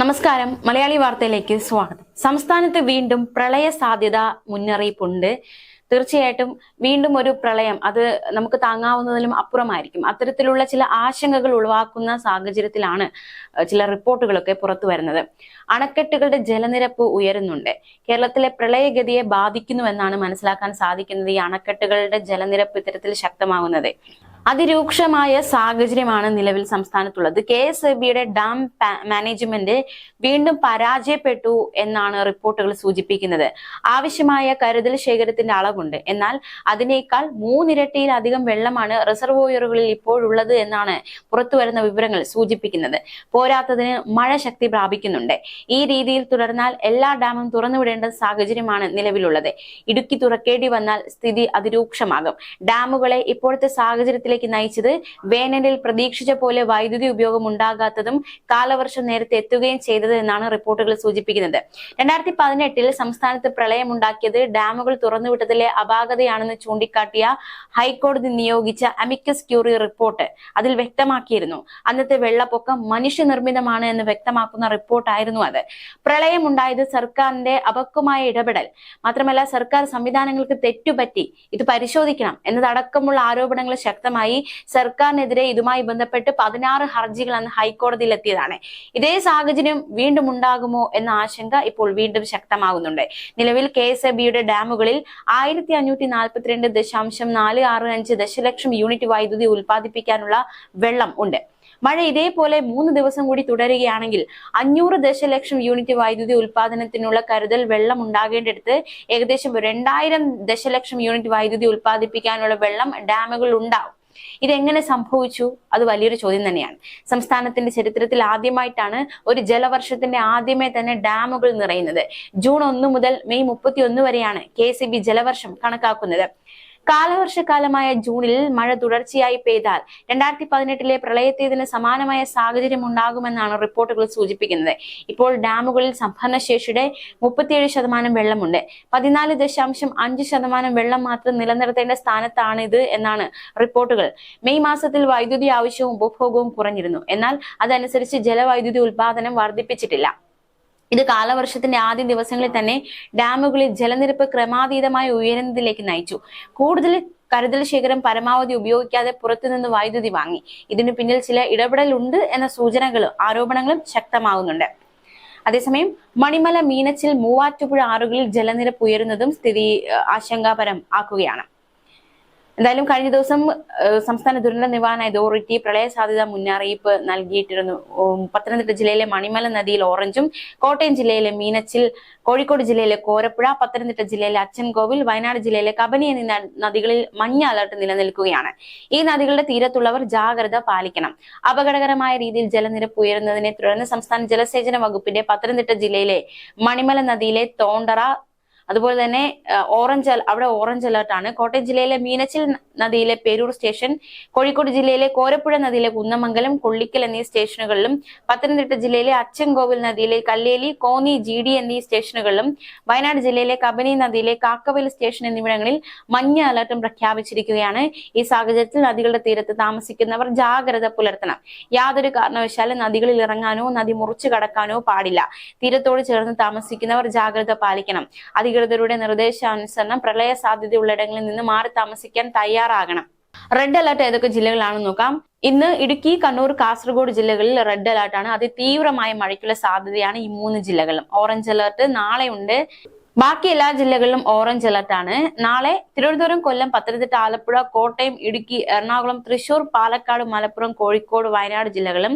നമസ്കാരം. മലയാളി വാർത്തയിലേക്ക് സ്വാഗതം. സംസ്ഥാനത്ത് വീണ്ടും പ്രളയ സാധ്യത മുന്നറിയിപ്പുണ്ട്. തീർച്ചയായിട്ടും വീണ്ടും ഒരു പ്രളയം. അത് നമുക്ക് താങ്ങാവുന്നതിലും അപ്പുറമായിരിക്കും. അത്തരത്തിലുള്ള ചില ആശങ്കകൾ ഉളവാക്കുന്ന സാഹചര്യത്തിലാണ് ചില റിപ്പോർട്ടുകളൊക്കെ പുറത്തു വരുന്നത്. അണക്കെട്ടുകളുടെ ജലനിരപ്പ് ഉയരുന്നുണ്ട്. കേരളത്തിലെ പ്രളയഗതിയെ ബാധിക്കുന്നുവെന്നാണ് മനസ്സിലാക്കാൻ സാധിക്കുന്നത് ഈ അണക്കെട്ടുകളുടെ ജലനിരപ്പ് ഇത്തരത്തിൽ ശക്തമാകുന്നത്. അതിരൂക്ഷമായ സാഹചര്യമാണ് നിലവിൽ സംസ്ഥാനത്തുള്ളത്. കെ എസ് എ ബിയുടെ ഡാം മാനേജ്മെന്റ് വീണ്ടും പരാജയപ്പെട്ടു എന്നാണ് റിപ്പോർട്ടുകൾ സൂചിപ്പിക്കുന്നത്. ആവശ്യമായ കരുതൽ ശേഖരത്തിന്റെ അളവുണ്ട്. എന്നാൽ അതിനേക്കാൾ മൂന്നിരട്ടിയിലധികം വെള്ളമാണ് റിസർവോയറുകളിൽ ഇപ്പോഴുള്ളത് എന്നാണ് പുറത്തുവരുന്ന വിവരങ്ങൾ സൂചിപ്പിക്കുന്നത്. പോരാത്തതിന് മഴ ശക്തി പ്രാപിക്കുന്നുണ്ട്. ഈ രീതിയിൽ തുടർന്നാൽ എല്ലാ ഡാമും തുറന്നുവിടേണ്ട സാഹചര്യമാണ് നിലവിലുള്ളത്. ഇടുക്കി തുറക്കേണ്ടി വന്നാൽ സ്ഥിതി അതിരൂക്ഷമാകും. ഡാമുകളെ ഇപ്പോഴത്തെ സാഹചര്യത്തിലേക്ക് നയിച്ചത് വേനലിൽ പ്രതീക്ഷിച്ച പോലെ വൈദ്യുതി ഉപയോഗം ഉണ്ടാകാത്തതും കാലവർഷം നേരത്തെ എത്തുകയും ചെയ്തത് എന്നാണ് റിപ്പോർട്ടുകൾ സൂചിപ്പിക്കുന്നത്. രണ്ടായിരത്തി പതിനെട്ടിൽ സംസ്ഥാനത്ത് പ്രളയമുണ്ടാക്കിയത് ഡാമുകൾ തുറന്നുവിട്ടതിലെ അപാകതയാണെന്ന് ചൂണ്ടിക്കാട്ടിയ ഹൈക്കോടതി നിയോഗിച്ച അമിക്കസ് ക്യൂറി റിപ്പോർട്ട് അതിൽ വ്യക്തമാക്കിയിരുന്നു. അന്നത്തെ വെള്ളപ്പൊക്കം മനുഷ്യനിർമ്മിതമാണ് എന്ന് വ്യക്തമാക്കുന്ന റിപ്പോർട്ടായിരുന്നു അത്. പ്രളയമുണ്ടായത് സർക്കാരിന്റെ അപക്വമായ ഇടപെടൽ. മാത്രമല്ല സർക്കാർ സംവിധാനങ്ങൾക്ക് തെറ്റുപറ്റി ഇത് പരിശോധിക്കണം എന്നതടക്കമുള്ള ആരോപണങ്ങൾ ശക്തമായി സർക്കാരിനെതിരെ ഇതുമായി ബന്ധപ്പെട്ട് പതിനാറ് ഹർജികൾ അന്ന് ഹൈക്കോടതിയിൽ എത്തിയതാണ് ഇതേ സാഹചര്യം വീണ്ടും ഉണ്ടാകുമോ എന്ന ആശങ്ക ഇപ്പോൾ വീണ്ടും ശക്തമാകുന്നുണ്ട്. നിലവിൽ കെ എസ് എ ബിയുടെ ഡാമുകളിൽ ആയിരത്തി അഞ്ഞൂറ്റി നാൽപ്പത്തിരണ്ട് ദശാംശം നാല് ആറ് അഞ്ച് ദശലക്ഷം യൂണിറ്റ് വൈദ്യുതി ഉൽപ്പാദിപ്പിക്കാനുള്ള വെള്ളം ഉണ്ട്. മഴ ഇതേപോലെ മൂന്ന് ദിവസം കൂടി തുടരുകയാണെങ്കിൽ അഞ്ഞൂറ് ദശലക്ഷം യൂണിറ്റ് വൈദ്യുതി ഉൽപാദനത്തിനുള്ള കരുതൽ വെള്ളം ഉണ്ടാകേണ്ടടുത്ത് ഏകദേശം രണ്ടായിരം ദശലക്ഷം യൂണിറ്റ് വൈദ്യുതി ഉൽപ്പാദിപ്പിക്കാനുള്ള വെള്ളം ഡാമുകളിൽ ഉണ്ടാവും. ഇതെങ്ങനെ സംഭവിച്ചു? അത് വലിയൊരു ചോദ്യം തന്നെയാണ്. സംസ്ഥാനത്തിന്റെ ചരിത്രത്തിൽ ആദ്യമായിട്ടാണ് ഒരു ജലവർഷത്തിന്റെ ആദ്യമേ തന്നെ ഡാമുകൾ നിറയുന്നത്. ജൂൺ ഒന്ന് മുതൽ മെയ് മുപ്പത്തി ഒന്ന് വരെയാണ് കെ ജലവർഷം കണക്കാക്കുന്നത്. കാലവർഷക്കാലമായ ജൂണിൽ മഴ തുടർച്ചയായി പെയ്താൽ രണ്ടായിരത്തി പതിനെട്ടിലെ പ്രളയത്തേതിന് സമാനമായ സാഹചര്യം ഉണ്ടാകുമെന്നാണ് റിപ്പോർട്ടുകൾ സൂചിപ്പിക്കുന്നത്. ഇപ്പോൾ ഡാമുകളിൽ സംഭരണശേഷിയുടെ മുപ്പത്തിയേഴ് ശതമാനം വെള്ളമുണ്ട്. പതിനാല് ദശാംശം അഞ്ച് ശതമാനം വെള്ളം മാത്രം നിലനിർത്തേണ്ട സ്ഥാനത്താണ് ഇത് എന്നാണ് റിപ്പോർട്ടുകൾ. മെയ് മാസത്തിൽ വൈദ്യുതി ആവശ്യവും ഉപഭോഗവും കുറഞ്ഞിരുന്നു. എന്നാൽ അതനുസരിച്ച് ജലവൈദ്യുതി ഉൽപാദനം വർദ്ധിപ്പിച്ചിട്ടില്ല. ഇത് കാലവർഷത്തിന്റെ ആദ്യ ദിവസങ്ങളിൽ തന്നെ ഡാമുകളിൽ ജലനിരപ്പ് ക്രമാതീതമായി ഉയരുന്നതിലേക്ക് നയിച്ചു. കൂടുതൽ കരുതൽ ശേഖരം പരമാവധി ഉപയോഗിക്കാതെ പുറത്തുനിന്ന് വൈദ്യുതി വാങ്ങി. ഇതിനു പിന്നിൽ ചില ഇടപെടലുണ്ട് എന്ന സൂചനകളും ആരോപണങ്ങളും ശക്തമാകുന്നുണ്ട് അതേസമയം മണിമല മീനച്ചിൽ മൂവാറ്റുപുഴ ആറുകളിൽ ജലനിരപ്പ് ഉയരുന്നതും സ്ഥിതി ആശങ്കാപരം ആക്കുകയാണ്. എന്തായാലും കഴിഞ്ഞ ദിവസം സംസ്ഥാന ദുരന്ത നിവാരണ അതോറിറ്റി പ്രളയ സാധ്യത മുന്നറിയിപ്പ് നൽകിയിട്ടിരുന്നു. പത്തനംതിട്ട ജില്ലയിലെ മണിമല നദിയിൽ ഓറഞ്ചും കോട്ടയം ജില്ലയിലെ മീനച്ചിൽ കോഴിക്കോട് ജില്ലയിലെ കോരപ്പുഴ പത്തനംതിട്ട ജില്ലയിലെ അച്ചൻകോവിൽ വയനാട് ജില്ലയിലെ കബനി എന്നീ നദികളിൽ മഞ്ഞ അലർട്ട് നിലനിൽക്കുകയാണ്. ഈ നദികളുടെ തീരത്തുള്ളവർ ജാഗ്രത പാലിക്കണം. അപകടകരമായ രീതിയിൽ ജലനിരപ്പ് ഉയരുന്നതിനെ തുടർന്ന് സംസ്ഥാന ജലസേചന വകുപ്പിന്റെ പത്തനംതിട്ട ജില്ലയിലെ മണിമല നദിയിലെ തോണ്ടറ അതുപോലെ തന്നെ ഓറഞ്ച് അവിടെ ഓറഞ്ച് അലർട്ട് ആണ്. കോട്ടയം ജില്ലയിലെ മീനച്ചിൽ നദിയിലെ പേരൂർ സ്റ്റേഷൻ കോഴിക്കോട് ജില്ലയിലെ കോരപ്പുഴ നദിയിലെ കുന്നമംഗലം കൊള്ളിക്കൽ എന്നീ സ്റ്റേഷനുകളിലും പത്തനംതിട്ട ജില്ലയിലെ അച്ചൻകോവിൽ നദിയിലെ കല്ലേലി കോന്നി ജി എന്നീ സ്റ്റേഷനുകളിലും വയനാട് ജില്ലയിലെ കബനി നദിയിലെ കാക്കവൽ സ്റ്റേഷൻ എന്നിവിടങ്ങളിൽ മഞ്ഞ അലർട്ടും പ്രഖ്യാപിച്ചിരിക്കുകയാണ്. ഈ സാഹചര്യത്തിൽ നദികളുടെ തീരത്ത് താമസിക്കുന്നവർ ജാഗ്രത പുലർത്തണം. യാതൊരു കാരണവശാലും നദികളിൽ ഇറങ്ങാനോ നദി മുറിച്ചു കടക്കാനോ പാടില്ല. തീരത്തോട് ചേർന്ന് താമസിക്കുന്നവർ ജാഗ്രത പാലിക്കണം. അധികൃതരുടെ നിർദ്ദേശാനുസരണം പ്രളയ സാധ്യതയുള്ളിടങ്ങളിൽ നിന്ന് മാറി താമസിക്കാൻ തയ്യാറാകണം. റെഡ് അലർട്ട് ഏതൊക്കെ ജില്ലകളാണെന്ന് നോക്കാം. ഇന്ന് ഇടുക്കി കണ്ണൂർ കാസർഗോഡ് ജില്ലകളിൽ റെഡ് അലർട്ടാണ് അതിതീവ്രമായ മഴയ്ക്കുള്ള സാധ്യതയാണ് ഈ മൂന്ന് ജില്ലകളും ഓറഞ്ച് അലർട്ട് നാളെ ഉണ്ട്. ബാക്കി എല്ലാ ജില്ലകളിലും ഓറഞ്ച് അലർട്ട് ആണ്. നാളെ തിരുവനന്തപുരം കൊല്ലം പത്തനംതിട്ട ആലപ്പുഴ കോട്ടയം ഇടുക്കി എറണാകുളം തൃശൂർ പാലക്കാട് മലപ്പുറം കോഴിക്കോട് വയനാട് ജില്ലകളും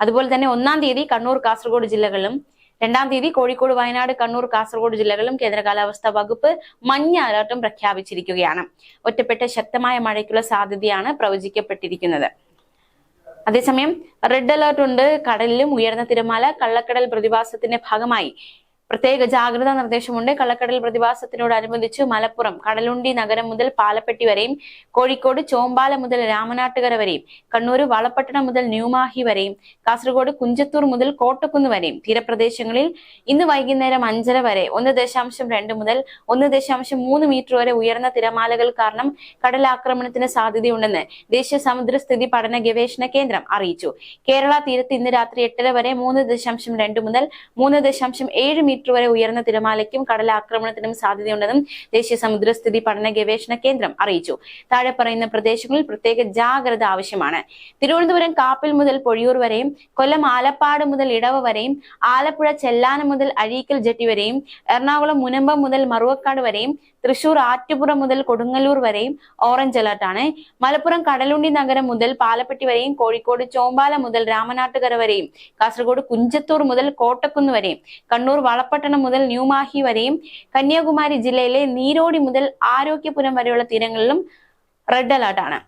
അതുപോലെ തന്നെ ഒന്നാം തീയതി കണ്ണൂർ കാസർഗോഡ് ജില്ലകളിലും രണ്ടാം തീയതി കോഴിക്കോട് വയനാട് കണ്ണൂർ കാസർഗോഡ് ജില്ലകളിലും കേന്ദ്ര കാലാവസ്ഥാ വകുപ്പ് മഞ്ഞ അലർട്ടും പ്രഖ്യാപിച്ചിരിക്കുകയാണ്. ഒറ്റപ്പെട്ട ശക്തമായ മഴയ്ക്കുള്ള സാധ്യതയാണ് പ്രവചിക്കപ്പെട്ടിരിക്കുന്നത്. അതേസമയം റെഡ് അലർട്ട് ഉണ്ട് കടലിലും ഉയർന്ന തിരമാല കള്ളക്കടൽ പ്രതിഭാസത്തിന്റെ ഭാഗമായി പ്രത്യേക ജാഗ്രതാ നിർദ്ദേശമുണ്ട്. കള്ളക്കടൽ പ്രതിഭാസത്തിനോടനുബന്ധിച്ച് മലപ്പുറം കടലുണ്ടി നഗരം മുതൽ പാലപ്പെട്ടി വരെയും കോഴിക്കോട് ചോമ്പാല മുതൽ രാമനാട്ടുകര വരെയും കണ്ണൂർ വളപ്പട്ടണം മുതൽ ന്യൂമാഹി വരെയും കാസർഗോഡ് കുഞ്ചത്തൂർ മുതൽ കോട്ടക്കുന്ന് വരെയും തീരപ്രദേശങ്ങളിൽ ഇന്ന് വൈകുന്നേരം അഞ്ചര വരെ ഒന്ന് ദശാംശം രണ്ട് മുതൽ ഒന്ന് ദശാംശം മൂന്ന് മീറ്റർ വരെ ഉയർന്ന തിരമാലകൾ കാരണം കടലാക്രമണത്തിന് സാധ്യതയുണ്ടെന്ന് ദേശീയ സമുദ്രസ്ഥിതി പഠന ഗവേഷണ കേന്ദ്രം അറിയിച്ചു. കേരള തീരത്ത് ഇന്ന് രാത്രി എട്ടര വരെ മൂന്ന് ദശാംശം രണ്ട് മുതൽ മൂന്ന് ദശാംശം ഏഴ് മീറ്റർ വരെ ഉയർന്ന തിരമാലയ്ക്കും കടലാക്രമണത്തിനും സാധ്യതയുണ്ടെന്നും ദേശീയ സമുദ്രസ്ഥിതി പഠന ഗവേഷണ കേന്ദ്രം അറിയിച്ചു. താഴെ പറയുന്ന പ്രദേശങ്ങളിൽ പ്രത്യേക ജാഗ്രത ആവശ്യമാണ്. തിരുവനന്തപുരം കാപ്പിൽ മുതൽ പൊഴിയൂർ വരെയും കൊല്ലം ആലപ്പാട് മുതൽ ഇടവ വരെയും ആലപ്പുഴ ചെല്ലാനം മുതൽ അഴീക്കൽ ജെട്ടി വരെയും എറണാകുളം മുനമ്പം മുതൽ മറുവക്കാട് വരെയും തൃശൂർ ആറ്റുപുറം മുതൽ കൊടുങ്ങല്ലൂർ വരെയും ഓറഞ്ച് അലർട്ടാണ് മലപ്പുറം കടലുണ്ടി നഗരം മുതൽ പാലപ്പെട്ടി വരെയും കോഴിക്കോട് ചോമ്പാല മുതൽ രാമനാട്ടുകര വരെയും കാസർഗോഡ് കുഞ്ചത്തൂർ മുതൽ കോട്ടക്കുന്ന് വരെയും കണ്ണൂർ വളപട്ടണം മുതൽ ന്യൂമാഹി വരെയും കന്യാകുമാരി ജില്ലയിലെ നീരോടി മുതൽ ആരോഗ്യപുരം വരെയുള്ള തീരങ്ങളിലും റെഡ് അലർട്ടാണ്.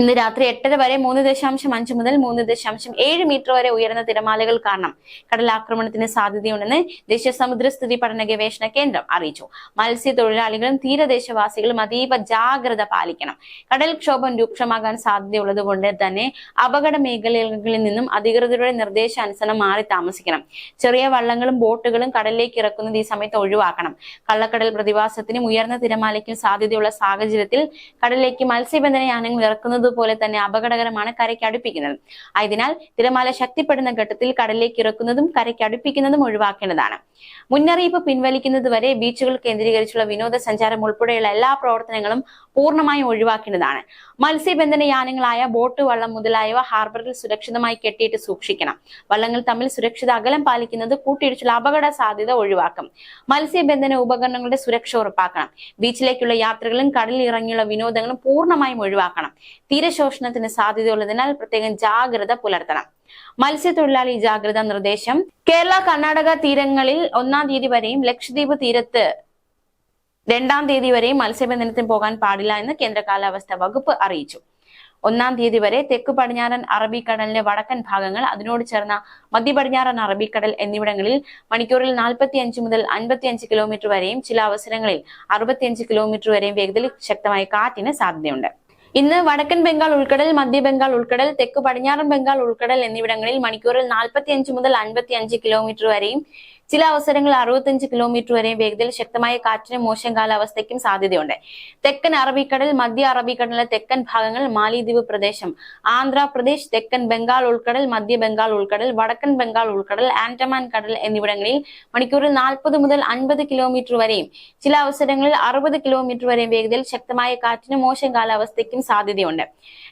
ഇന്ന് രാത്രി എട്ടര വരെ മൂന്ന് ദശാംശം അഞ്ച് മുതൽ മൂന്ന് ദശാംശം ഏഴ് മീറ്റർ വരെ ഉയർന്ന തിരമാലകൾ കാരണം കടലാക്രമണത്തിന് സാധ്യതയുണ്ടെന്ന് ദേശീയ സമുദ്ര സ്ഥിതി പഠന ഗവേഷണ കേന്ദ്രം അറിയിച്ചു. മത്സ്യത്തൊഴിലാളികളും തീരദേശവാസികളും അതീവ ജാഗ്രത പാലിക്കണം. കടൽക്ഷോഭം രൂക്ഷമാകാൻ സാധ്യതയുള്ളതുകൊണ്ട് തന്നെ അപകട മേഖലകളിൽ നിന്നും അധികൃതരുടെ നിർദ്ദേശാനുസരണം മാറി താമസിക്കണം. ചെറിയ വള്ളങ്ങളും ബോട്ടുകളും കടലിലേക്ക് ഇറക്കുന്നത് ഈ സമയത്ത് ഒഴിവാക്കണം. കള്ളക്കടൽ പ്രതിഭാസത്തിനും ഉയർന്ന തിരമാലയ്ക്കും സാധ്യതയുള്ള സാഹചര്യത്തിൽ കടലിലേക്ക് മത്സ്യബന്ധന യാനങ്ങൾ ഇറക്കുന്നത് പോലെ തന്നെ അപകടകരമാണ് കരയ്ക്ക് അടുപ്പിക്കുന്നത്. ആയതിനാൽ തിരമാല ശക്തിപ്പെടുന്ന ഘട്ടത്തിൽ കടലിലേക്ക് ഇറക്കുന്നതും കരയ്ക്ക് അടുപ്പിക്കുന്നതും ഒഴിവാക്കേണ്ടതാണ്. മുന്നറിയിപ്പ് പിൻവലിക്കുന്നത് വരെ ബീച്ചുകൾ കേന്ദ്രീകരിച്ചുള്ള വിനോദസഞ്ചാരം ഉൾപ്പെടെയുള്ള എല്ലാ പ്രവർത്തനങ്ങളും പൂർണമായും ഒഴിവാക്കേണ്ടതാണ്. മത്സ്യബന്ധന യാനങ്ങളായ ബോട്ട് വള്ളം മുതലായവ ഹാർബറിൽ സുരക്ഷിതമായി കെട്ടിയിട്ട് സൂക്ഷിക്കണം. വള്ളങ്ങൾ തമ്മിൽ സുരക്ഷിത അകലം പാലിക്കുന്നത് കൂട്ടിയിടിച്ചുള്ള അപകട സാധ്യത ഒഴിവാക്കും. മത്സ്യബന്ധന ഉപകരണങ്ങളുടെ സുരക്ഷ ഉറപ്പാക്കണം. ബീച്ചിലേക്കുള്ള യാത്രകളും കടലിൽ ഇറങ്ങിയുള്ള വിനോദങ്ങളും പൂർണമായും ഒഴിവാക്കണം. തീരശോഷണത്തിന് സാധ്യതയുള്ളതിനാൽ പ്രത്യേകം ജാഗ്രത പുലർത്തണം. മത്സ്യത്തൊഴിലാളി ജാഗ്രതാ നിർദ്ദേശം. കേരള കർണാടക തീരങ്ങളിൽ ഒന്നാം തീയതി വരെയും ലക്ഷദ്വീപ് തീരത്ത് രണ്ടാം തീയതി വരെയും മത്സ്യബന്ധനത്തിന് പോകാൻ പാടില്ല എന്ന് കേന്ദ്ര കാലാവസ്ഥാ വകുപ്പ് അറിയിച്ചു. ഒന്നാം തീയതി വരെ തെക്ക് പടിഞ്ഞാറൻ അറബിക്കടലിന്റെ വടക്കൻ ഭാഗങ്ങൾ അതിനോട് ചേർന്ന മധ്യ പടിഞ്ഞാറൻ അറബിക്കടൽ എന്നിവിടങ്ങളിൽ മണിക്കൂറിൽ നാൽപ്പത്തി അഞ്ച് മുതൽ അൻപത്തി അഞ്ച് കിലോമീറ്റർ വരെയും ചില അവസരങ്ങളിൽ അറുപത്തിയഞ്ച് കിലോമീറ്റർ വരെയും വേഗതയിൽ ശക്തമായ കാറ്റിന് സാധ്യതയുണ്ട്. ഇന്ന് വടക്കൻ ബംഗാൾ ഉൾക്കടൽ മധ്യ ബംഗാൾ ഉൾക്കടൽ തെക്ക് പടിഞ്ഞാറൻ ബംഗാൾ ഉൾക്കടൽ എന്നിവിടങ്ങളിൽ മണിക്കൂറിൽ നാൽപ്പത്തി അഞ്ച് മുതൽ അൻപത്തി അഞ്ച് കിലോമീറ്റർ വരെയും ചില അവസരങ്ങളിൽ അറുപത്തിയഞ്ച് കിലോമീറ്റർ വരെയും വേഗതയിൽ ശക്തമായ കാറ്റിനും മോശം കാലാവസ്ഥയ്ക്കും സാധ്യതയുണ്ട്. തെക്കൻ അറബിക്കടൽ മധ്യ അറബിക്കടലിലെ തെക്കൻ ഭാഗങ്ങൾ മാലിദ്വീപ് പ്രദേശം. ആന്ധ്രാപ്രദേശ് തെക്കൻ ബംഗാൾ ഉൾക്കടൽ മധ്യ ബംഗാൾ ഉൾക്കടൽ വടക്കൻ ബംഗാൾ ഉൾക്കടൽ ആൻഡമാൻ കടൽ എന്നിവിടങ്ങളിൽ മണിക്കൂറിൽ നാൽപ്പത് മുതൽ അൻപത് കിലോമീറ്റർ വരെയും ചില അവസരങ്ങളിൽ അറുപത് കിലോമീറ്റർ വരെയും വേഗതയിൽ ശക്തമായ കാറ്റിനും മോശം കാലാവസ്ഥയ്ക്കും സാധ്യതയുണ്ട്.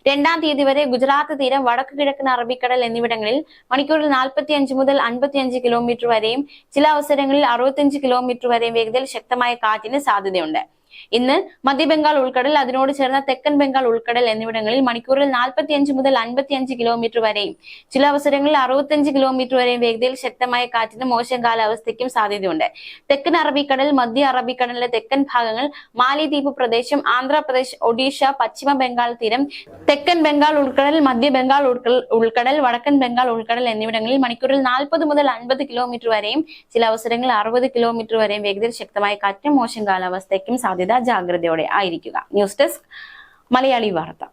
രണ്ടാം തീയതി വരെ ഗുജറാത്ത് തീരം വടക്ക് കിഴക്കൻ അറബിക്കടൽ എന്നിവിടങ്ങളിൽ മണിക്കൂറിൽ നാൽപ്പത്തി അഞ്ച് മുതൽ അൻപത്തിയഞ്ച് കിലോമീറ്റർ വരെയും ചില അവസരങ്ങളിൽ അറുപത്തിയഞ്ച് കിലോമീറ്റർ വരെയും വേഗതയിൽ ശക്തമായ കാറ്റിന് സാധ്യതയുണ്ട്. ഇന്ന് മധ്യബംഗാൾ ഉൾക്കടൽ അതിനോട് ചേർന്ന തെക്കൻ ബംഗാൾ ഉൾക്കടൽ എന്നിവിടങ്ങളിൽ മണിക്കൂറിൽ നാൽപ്പത്തി അഞ്ച് മുതൽ അൻപത്തി അഞ്ച് കിലോമീറ്റർ വരെയും ചില അവസരങ്ങളിൽ അറുപത്തിയഞ്ച് കിലോമീറ്റർ വരെയും വേഗതയിൽ ശക്തമായ കാറ്റിന് മോശം കാലാവസ്ഥയ്ക്കും സാധ്യതയുണ്ട്. തെക്കൻ അറബിക്കടൽ മധ്യ അറബിക്കടലിലെ തെക്കൻ ഭാഗങ്ങൾ മാലിദ്വീപ് പ്രദേശം ആന്ധ്രാപ്രദേശ് ഒഡീഷ പശ്ചിമ ബംഗാൾ തീരം തെക്കൻ ബംഗാൾ ഉൾക്കടൽ മധ്യ ബംഗാൾ ഉൾക്കടൽ വടക്കൻ ബംഗാൾ ഉൾക്കടൽ എന്നിവിടങ്ങളിൽ മണിക്കൂറിൽ നാൽപ്പത് മുതൽ അൻപത് കിലോമീറ്റർ വരെയും ചില അവസരങ്ങളിൽ അറുപത് കിലോമീറ്റർ വരെയും വേഗതയിൽ ശക്തമായ കാറ്റിനും മോശം കാലാവസ്ഥയ്ക്കും സാധ്യത ജാഗ്രതയോടെ ആയിരിക്കുക. ന്യൂസ് ഡെസ്ക് മലയാളി വാർത്ത.